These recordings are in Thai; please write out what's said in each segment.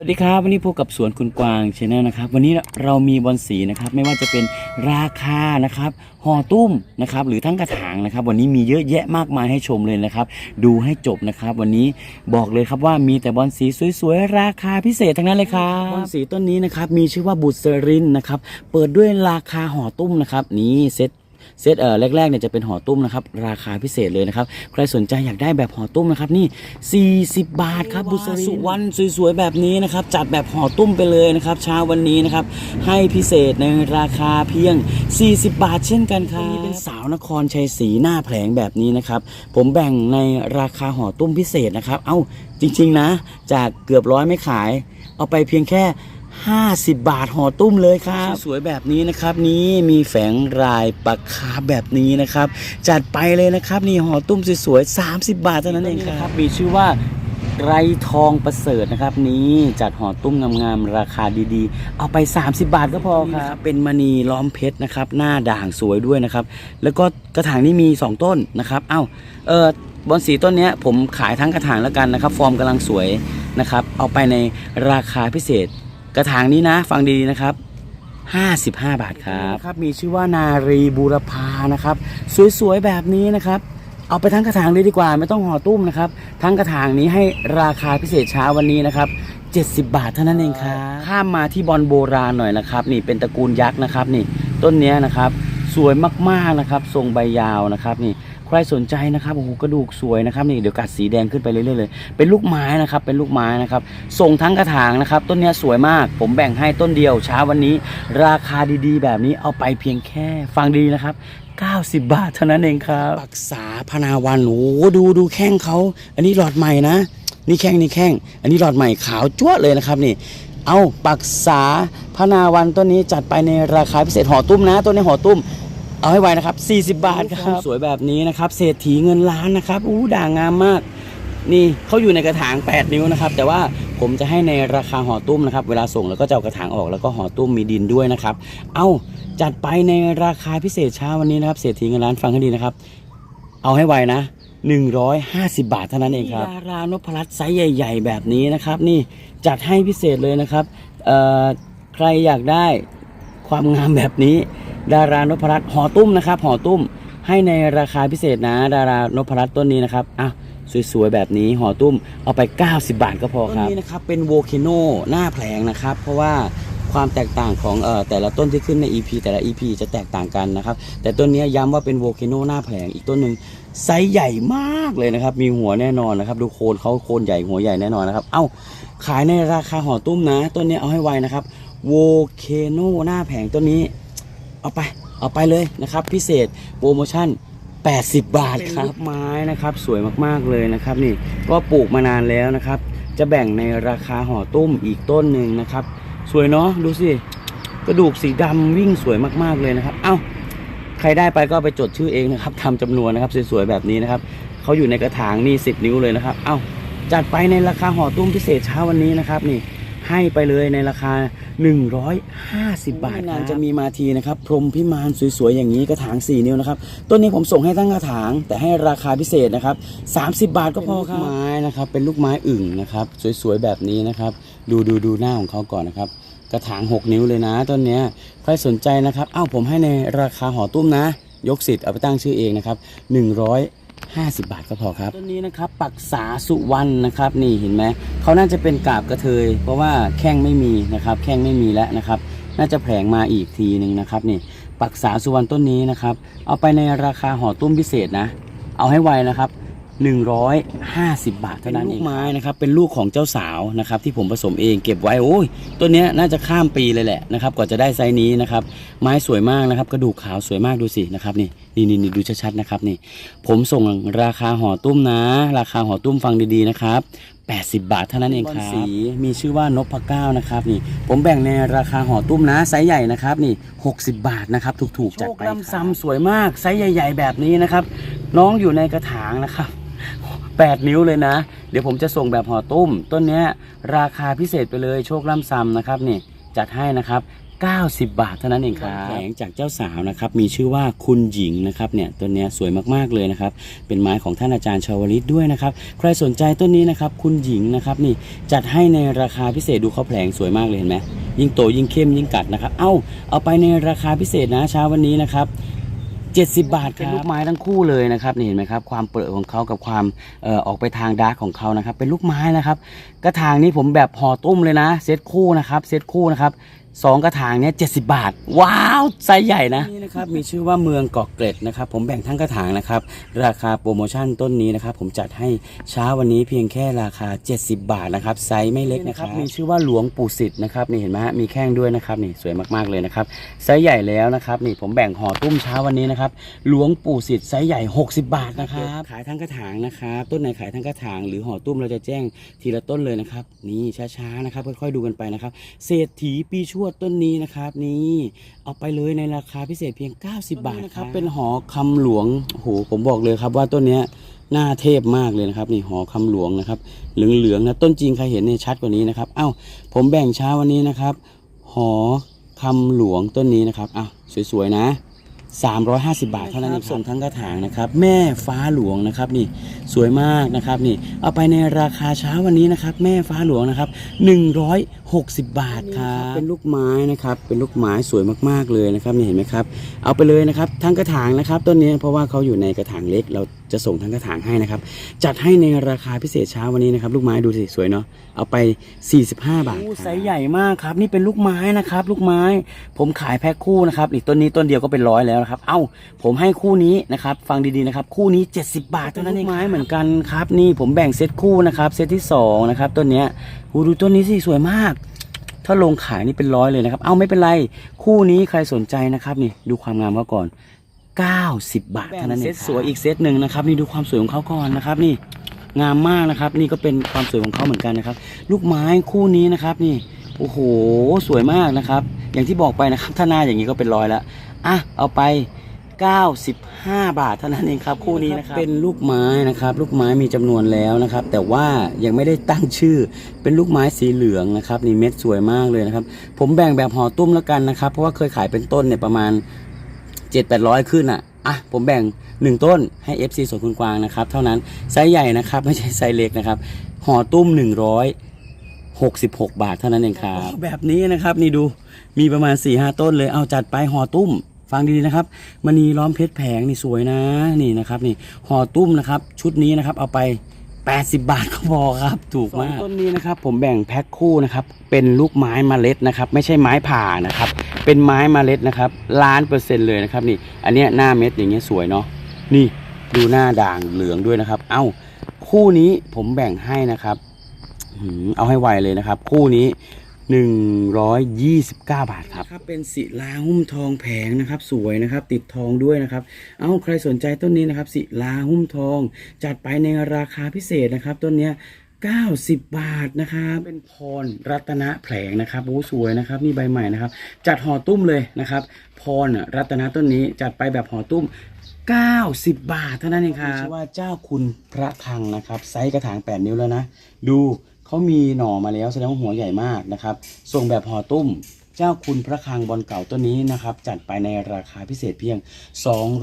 สวัสดีครับวันนี้พบกับสวนคุณกวางชแนลนะครับวันนี้เรามีบอลสีนะครับไม่ว่าจะเป็นราคานะครับห่อตุ้มนะครับหรือทั้งกระถางนะครับ วันนี้มีเยอะแยะมากมายให้ชมเลยนะครับ ดูให้จบนะครับ วันนี้บอกเลยครับว่ามีแต่บอลสีสวยๆราคาพิเศษทั้งนั้นเลยครับบอลสีต้นนี้นะครับมีชื่อว่าบุษรินนะครับเปิดด้วยราคาห่อตุ้มนะครับนี่เซ็ต เซตเอ่อแรกๆเนี่ยจะเป็นห่อตุ้มนะครับราคาพิเศษเลยนะครับใครสนใจอยากได้แบบห่อตุ้มนะครับนี่ 40 บาทครับบุษรีสุวรรณสวยๆแบบนี้นะครับจัดแบบห่อตุ้มไปเลยนะครับเช้าวันนี้นะครับให้พิเศษในราคาเพียง 40 บาทเช่นกันครับนี่เป็นสาวนครชัยศรีหน้าแผลงแบบนี้นะครับผมแบ่งในราคาห่อตุ้มพิเศษนะครับ เอ้าจริง ๆนะ จากเกือบร้อยไม่ขาย เอาไปเพียงแค่ 50 บาทห่อตุ้มเลยครับ สวยแบบนี้นะครับ นี้มีแฝงรายปากคาแบบนี้นะครับ จัดไปเลยนะครับนี่ห่อตุ้มสวยๆ30 บาทเท่านั้นเองครับ มีชื่อว่าไรทองประเสริฐนะครับ นี้จัดห่อตุ้มงามๆราคาดีๆ เอาไป 30 บาทก็พอครับเป็นมณีล้อมเพชรนะครับ หน้าด่างสวยด้วยนะครับ แล้วก็กระถางนี่มี 2 ต้นนะครับ เอ้าเออบอนสีต้นเนี้ยผมขายทั้งกระถางแล้วกันนะครับ ฟอร์มกำลังสวยนะครับ เอาไปในราคาพิเศษ กระถางนี้นะ ฟังดีๆนะครับ55 บาทครับครับ มีชื่อว่านารีบูรพานะครับ สวยๆแบบนี้นะครับ เอาไปทั้งกระถางเลยดีกว่าไม่ต้องห่อตุ้มนะครับ ทั้งกระถางนี้ให้ราคาพิเศษเช้าวันนี้นะครับ70 บาทเท่านั้นเองครับข้ามมาที่บอลโบราณหน่อยนะครับ นี่เป็นตระกูลยักษ์นะครับ นี่ต้นนี้นะครับ สวยมากๆนะครับ ทรงใบยาวนะครับ นี่ ใครสนใจนะครับโอ้โหกระดูกสวยนะครับนี่เดี๋ยวกัดสีแดงขึ้นไปเรื่อยๆเลยเป็นลูกไม้นะครับเป็นลูกไม้นะครับส่งทั้งกระถางนะครับ ต้นนี้สวยมาก ผมแบ่งให้ต้นเดียวเช้าวันนี้ ราคาดีๆ แบบนี้เอาไปเพียงแค่ฟังดีนะครับ90 บาทเท่านั้นเองครับปักษาพนาวันโอ้ดูดูแข้งเขา อันนี้หลอดใหม่นะ นี่แข้งนี่แข้ง อันนี้หลอดใหม่ขาวจ้วเลยนะครับนี่ เอาปักษาพนาวันต้นนี้จัดไปในราคาพิเศษห่อตุ้มนะต้นนี้ห่อตุ้ม เอาให้ไวนะครับ 40 บาทครับสวยแบบนี้นะครับเศรษฐีเงินล้านนะครับอู้ด่างงามมาก นี่เขาอยู่ในกระถาง 8 นิ้วนะครับ แต่ว่าผมจะให้ในราคาห่อตุ้มนะครับ เวลาส่งแล้วก็จะเอากระถางออกแล้วก็ห่อตุ้มมีดินด้วยนะครับ เอาจัดไปในราคาพิเศษเช้าวันนี้นะครับเศรษฐีเงินล้านฟังให้ดีนะครับ เอาให้ไวนะ150 บาทเท่านั้นเองครับดารานพรัตน์ไซส์ใหญ่ ๆ แบบนี้นะครับ นี่จัดให้พิเศษเลยนะครับเอ่อใครอยากได้ความงามแบบนี้ ดารานพรัตน์ห่อตุ้มนะครับห่อตุ้มให้ในราคาพิเศษนะ ดารานพรัตน์ต้นนี้นะครับอะสวยๆ แบบนี้ห่อตุ้มเอาไป 90 บาทก็พอครับต้นนี้นะครับเป็นโวเคโนหน้าแผลงนะครับ เพราะว่าความแตกต่างของเอ่อแต่ละต้นที่ขึ้นใน EP แต่ละ EP จะแตกต่างกันนะครับ แต่ต้นนี้ย้ำว่าเป็นโวเคโนหน้าแผลงอีกต้นหนึ่งไซส์ใหญ่มากเลยนะครับ มีหัวแน่นอนนะครับ ดูโคนเขาโคนใหญ่หัวใหญ่แน่นอนนะครับ เอ้าขายในราคาห่อตุ้มนะ ต้นนี้เอาให้ไวนะครับโวเคโนหน้าแผงต้นนี้ เอาไปเอาไปเลยนะครับ พิเศษโปรโมชั่น 80 บาทครับไม้นะครับ สวยมากๆเลยนะครับ นี่ก็ปลูกมานานแล้วนะครับ จะแบ่งในราคาห่อตุ้มอีกต้นหนึ่งนะครับ สวยเนาะดูสิกระดูกสีดำวิ่งสวยมากๆเลยนะครับ เอ้าใครได้ไปก็ไปจดชื่อเองนะครับทำจำนวนนะครับสวยๆแบบนี้นะครับเขาอยู่ในกระถางนี่10 นิ้วเลยนะครับ เอ้าจัดไปในราคาห่อตุ้มพิเศษเช้าวันนี้นะครับนี่ ให้ไปเลยในราคา 150 บาทนานจะมีมาทีนะครับ พรหมพิมานสวยๆ อย่างนี้กระถาง 4 นิ้วนะครับ ต้นนี้ผมส่งให้ทั้งกระถาง แต่ให้ราคาพิเศษนะครับ 30 บาทก็พอครับไม้นะครับ เป็นลูกไม้อึ่งนะครับ สวยๆ แบบนี้นะครับ ดูดูดูหน้าของเขาก่อนนะครับ กระถาง 6 นิ้วเลยนะ ต้นเนี้ยใครสนใจนะครับ อ้าวผมให้ในราคาห่อตุ้มนะ ยกสิทธิ์เอาไปตั้งชื่อเองนะครับ 50 บาทก็พอครับต้นนี้นะครับปักษาสุวรรณนะครับนี่เห็นไหมเขาน่าจะเป็นกาบกระเทย เพราะว่าแข้งไม่มีนะครับ แข้งไม่มีแล้วนะครับ น่าจะแผลงมาอีกทีหนึ่งนะครับนี่ปักษาสุวรรณต้นนี้นะครับ เอาไปในราคาห่อตุ้มพิเศษนะ เอาให้ไวนะครับ 150 บาทเท่านั้นเองลูกไม้นะครับเป็นลูกของเจ้าสาวนะครับที่ผมผสมเองเก็บไว้โอ้ยต้นเนี้ยน่าจะข้ามปีเลยแหละนะครับกว่าจะได้ไซส์นี้นะครับไม้สวยมากนะครับกระดูกขาวสวยมากดูสินะครับนี่นี่นี่นี่ดูชัดๆนะครับนี่ผมส่งราคาห่อตุ้มนะ ราคาห่อตุ้มฟังดีๆนะครับ80 บาทเท่านั้นเองครับสีมีชื่อว่านพเก้านะครับนี่ผมแบ่งในราคาห่อตุ้มนะไซส์ใหญ่นะครับนี่ 60 บาทนะครับถูกๆจัดไปลำซำสวยมากไซส์ใหญ่ ๆ แบบนี้นะครับน้องอยู่ในกระถางนะครับ 8 นิ้วเลยนะ เดี๋ยวผมจะส่งแบบห่อตุ้ม ต้นนี้ราคาพิเศษไปเลยโชคล่ำซ้ำนะครับนี่จัดให้นะครับ90 บาทเท่านั้นเองครับแผงจากเจ้าสาวนะครับมีชื่อว่าคุณหญิงนะครับเนี่ยต้นนี้สวยมากๆเลยนะครับเป็นไม้ของท่านอาจารย์ชาวลิตด้วยนะครับใครสนใจต้นนี้นะครับคุณหญิงนะครับนี่จัดให้ในราคาพิเศษดูเขาแผลงสวยมากเลยเห็นไหมยิ่งโตยิ่งเข้มยิ่งกัดนะครับ เอ้าเอาไปในราคาพิเศษนะเช้าวันนี้นะครับ 70 บาทครับเป็นลูกไม้ทั้งคู่เลยนะครับนี่เห็นไหมครับความเปรอะของเขากับความเอ่อออกไปทางดาร์กของเขานะครับเป็นลูกไม้นะครับกระถางนี้ผมแบบห่อตุ้มเลยนะเซตคู่นะครับเซตคู่นะครับ สองกระถางเนี้ย70บาท ว้าวไซส์ใหญ่นะนี่นะครับมีชื่อว่าเมืองเกาะเกร็ดนะครับ ผมแบ่งทั้งกระถางนะครับ ราคาโปรโมชั่นต้นนี้นะครับ ผมจัดให้เช้าวันนี้เพียงแค่ราคา 70 บาทนะครับไซส์ไม่เล็กนะครับ มีชื่อว่าหลวงปู่สิทธิ์นะครับนี่เห็นไหมฮะมีแข้งด้วยนะครับนี่สวยมากๆเลยนะครับไซส์ใหญ่แล้วนะครับนี่ผมแบ่งห่อตุ้มเช้าวันนี้นะครับหลวงปู่สิทธิ์ไซส์ใหญ่ 60 บาทนะครับขายทั้งกระถางนะครับต้นไหนขายทั้งกระถางหรือห่อตุ้มเราจะแจ้งทีละต้นเลยนะครับนี่ช้าๆนะครับค่อยๆดูกันไปนะครับเศรษฐีปีชวดต้นนี้นะครับนี่เอาไปเลยในราคาพิเศษเพียง 90 บาทนะครับ เป็นหอคำหลวงโอ้โหผมบอกเลยครับว่าต้นเนี้ยหน้าเทพมากเลยนะครับนี่หอคำหลวงนะครับเหลืองๆนะต้นจริงใครเห็นเนี่ยชัดกว่านี้นะครับเอ้าผมแบ่งเช้าวันนี้นะครับ หอคำหลวงต้นนี้นะครับอ้าวสวยๆนะ 350 บาทเท่านั้นเองส่งทั้งกระถางนะครับ แม่ฟ้าหลวงนะครับนี่สวยมากนะครับนี่เอาไปในราคาเช้าวันนี้นะครับ แม่ฟ้าหลวงนะครับ 160 บาทครับเป็นลูกไม้นะครับ เป็นลูกไม้สวยมากๆเลยนะครับนี่เห็นไหมครับ เอาไปเลยนะครับทั้งกระถางนะครับต้นนี้เพราะว่าเขาอยู่ในกระถางเล็กเรา จะส่งทั้งกระถางให้นะครับ จัดให้ในราคาพิเศษเช้าวันนี้นะครับ ลูกไม้ดูสิสวยเนาะเอาไป 45 บาทไซส์ใหญ่มากครับ นี่เป็นลูกไม้นะครับ ลูกไม้ ผมขายแพ็คคู่นะครับอีกต้นนี้ต้นเดียวก็เป็นร้อยแล้วนะครับ เอ้า ผมให้คู่นี้นะครับ ฟังดีๆนะครับ คู่นี้ 70 บาทเท่านั้นเองไม้เหมือนกันครับ นี่ผมแบ่งเซตคู่นะครับเซตที่สองนะครับต้นเนี้ยหูดูต้นนี้สิสวยมากถ้าลงขายนี่เป็นร้อยเลยนะครับ เอ้าไม่เป็นไร คู่นี้ใครสนใจนะครับนี่ดูความงามเขาก่อน 90 บาทเท่านั้นเองเซตสวยอีกเซตหนึ่งนะครับนี่ดูความสวยของเขาก่อนนะครับนี่งามมากนะครับ นี่ก็เป็นความสวยของเขาเหมือนกันนะครับ ลูกไม้คู่นี้นะครับนี่โอ้โหสวยมากนะครับ อย่างที่บอกไปนะครับถ้าหน้าอย่างนี้ก็เป็นร้อยแล้วอะเอาไป 95 บาทเท่านั้นเองครับคู่นี้นะครับเป็นลูกไม้นะครับ ลูกไม้มีจำนวนแล้วนะครับ แต่ว่ายังไม่ได้ตั้งชื่อเป็นลูกไม้สีเหลืองนะครับนี่เม็ดสวยมากเลยนะครับ ผมแบ่งแบบห่อตุ้มแล้วกันนะครับ เพราะว่าเคยขายเป็นต้นเนี่ยประมาณ 7 8 0 0ขึ้นอะอะผมแบ่ง 1 ต้นให้ FC สวนคุณกวางนะครับ เท่านั้นไซส์ใหญ่นะครับ ไม่ใช่ไซส์เล็กนะครับห่อตุ้ม 166 บาทเท่านั้นเองครับ แบบนี้นะครับนี่ดูมีประมาณ4-5ต้นเลยเอาจัดไปห่อตุ้ม ฟังดีๆนะครับมณีล้อมเพชรแผงนี่สวยนะนี่นะครับนี่ห่อตุ้มนะครับ ชุดนี้นะครับเอาไป80 บาทก็พอครับ ถูกมากต้นนี้นะครับ ผมแบ่งแพ็คคู่นะครับเป็นลูกไม้เมล็ดนะครับ ไม่ใช่ไม้ผ่านะครับ เป็นไม้มเมล็ดนะครับล้านเปอร์เซ็นต์เลยนะครับนี่ อันเนี้ยหน้าเม็ดอย่างเงี้ยสวยเนาะนี่ดูหน้าด่างเหลืองด้วยนะครับ เอ้า คู่นี้ผมแบ่งให้นะครับเอาให้ไวเลยนะครับ คู่นี้ 129 บาทครับครับ เป็นศิลาหุ้มทองแผงนะครับ สวยนะครับ ติดทองด้วยนะครับ เอาใครสนใจต้นนี้นะครับศิลาหุ้มทอง จัดไปในราคาพิเศษนะครับ ต้นเนี้ย 90 บาทนะครับ เป็นพรรัตนแผลงนะครับโอ้สวยนะครับนี่ใบใหม่นะครับ จัดห่อตุ้มเลยนะครับ พรรัตนต้นนี้จัดไปแบบห่อตุ้ม 90 บาทเท่านั้นเองครับชื่อว่าเจ้าคุณพระทังนะครับ ไซส์กระถาง 8 นิ้วแล้วนะ ดูเขามีหน่อมาแล้วแสดงว่าหัวใหญ่มากนะครับส่งแบบห่อตุ้ม เจ้าคุณพระคลังบอลเก่าต้นนี้นะครับ จัดไปในราคาพิเศษเพียง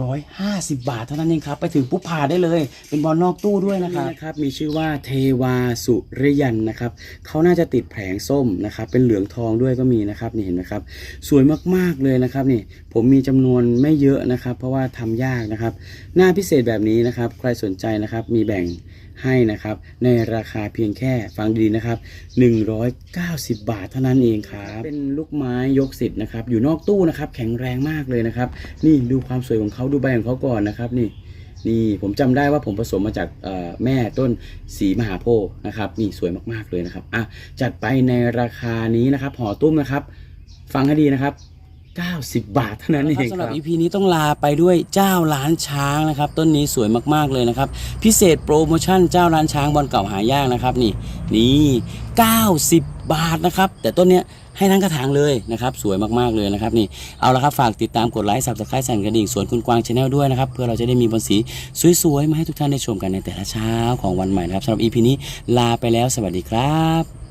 250 บาทเท่านั้นเองครับ ไปถึงปุ๊บผ่าได้เลย เป็นบอลนอกตู้ด้วยนะครับนะครับ มีชื่อว่าเทวาสุริยันนะครับเขาน่าจะติดแผงส้มนะครับ เป็นเหลืองทองด้วยก็มีนะครับนี่เห็นไหมครับ สวยมากๆเลยนะครับนี่ ผมมีจำนวนไม่เยอะนะครับ เพราะว่าทำยากนะครับ หน้าพิเศษแบบนี้นะครับ ใครสนใจนะครับมีแบ่งให้นะครับ ในราคาเพียงแค่ฟังดีนะครับ 190 บาทเท่านั้นเองครับเป็นลูกไม้ยกสิทธิ์นะครับ อยู่นอกตู้นะครับ แข็งแรงมากเลยนะครับ นี่ดูความสวยของเขาดูใบของเขาก่อนนะครับนี่นี่ผมจำได้ว่าผมผสมมาจากแม่ต้นสีมหาโพธิ์นะครับนี่สวยมากๆเลยนะครับอะจัดไปในราคานี้นะครับห่อตุ้มนะครับ ฟังให้ดีนะครับ 90 บาทเท่านั้นเองสำหรับ EP นี้ต้องลาไปด้วยเจ้าล้านช้างนะครับ ต้นนี้สวยมากๆเลยนะครับ พิเศษโปรโมชั่นเจ้าล้านช้างบอลเก่าหายากนะครับ นี่นี่ 90 บาทนะครับ แต่ต้นเนี้ยให้ทั้งกระถางเลยนะครับ สวยมากๆเลยนะครับนี่เอาละครับฝากติดตามกดไลค์สับสไครต์สั่นกระดิ่งสวนคุณกวางชาแนลด้วยนะครับ เพื่อเราจะได้มีบอลสีสวยๆมาให้ทุกท่านได้ชมกันในแต่ละเช้าของวันใหม่นะครับสำหรับ EP นี้ลาไปแล้วสวัสดีครับ